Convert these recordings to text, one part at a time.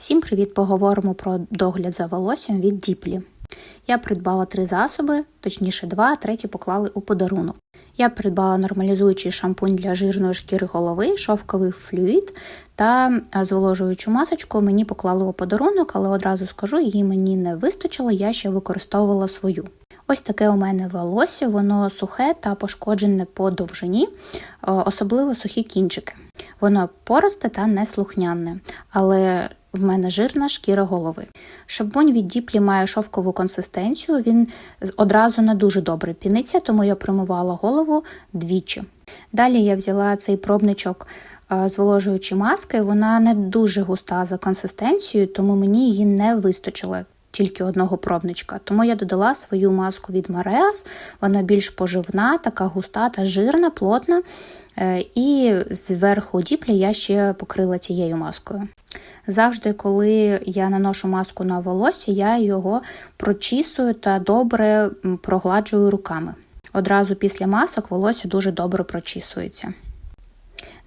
Всім привіт! Поговоримо про догляд за волоссям від Діплі. Я придбала три засоби, точніше два, а третій поклали у подарунок. Я придбала нормалізуючий шампунь для жирної шкіри голови, шовковий флюїд та зволожуючу масочку мені поклали у подарунок, але одразу скажу, її мені не вистачило, я ще використовувала свою. Ось таке у мене волосся, воно сухе та пошкоджене по довжині, особливо сухі кінчики. Воно поросте та неслухняне, але в мене жирна шкіра голови. Шампунь від діплі має шовкову консистенцію, він одразу не дуже добре піниться, тому я промивала голову двічі. Далі я взяла цей пробничок е, зволожуючі маски, вона не дуже густа за консистенцією, тому мені її не вистачило тільки одного пробничка. Тому я додала свою маску від Mareas, вона більш поживна, така густа та жирна, плотна. Е, І зверху діплі я ще покрила цією маскою. Завжди, коли я наношу маску на волосся, я його прочісую та добре прогладжую руками. Одразу після масок волосся дуже добре прочісується.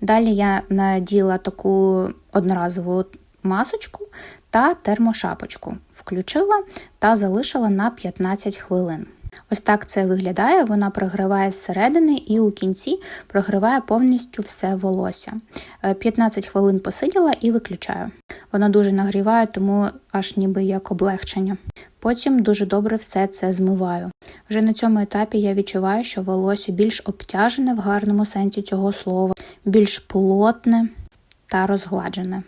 Далі я наділа таку одноразову масочку та термошапочку, включила та залишила на 15 хвилин. Ось так це виглядає, вона прогріває зсередини і у кінці прогріває повністю все волосся. Е, 15 хвилин посиділа і виключаю. Вона дуже нагріває, тому аж ніби як облегчення. Потім дуже добре все це змиваю. Вже на цьому етапі я відчуваю, що волосся більш обтяжене в гарному сенсі цього слова, більш плотне та розгладжене.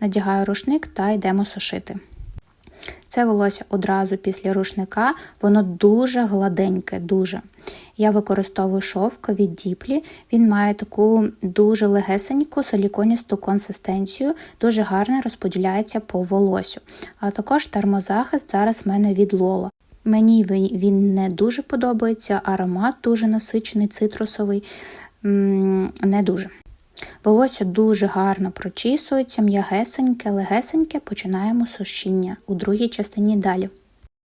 Надягаю рушник та йдемо сушити. Це волосся одразу після рушника, воно дуже гладеньке, дуже. Я використовую шовк від діплі, він має таку дуже легесеньку силіконісту консистенцію, дуже гарно розподіляється по волосю. А також термозахист зараз в мене від Лола. Мені він- не дуже подобається, аромат дуже насичений, цитрусовий, не дуже. Волосся дуже гарно прочісується, м'ягесеньке, легесеньке, починаємо сушіння у другій частині далі.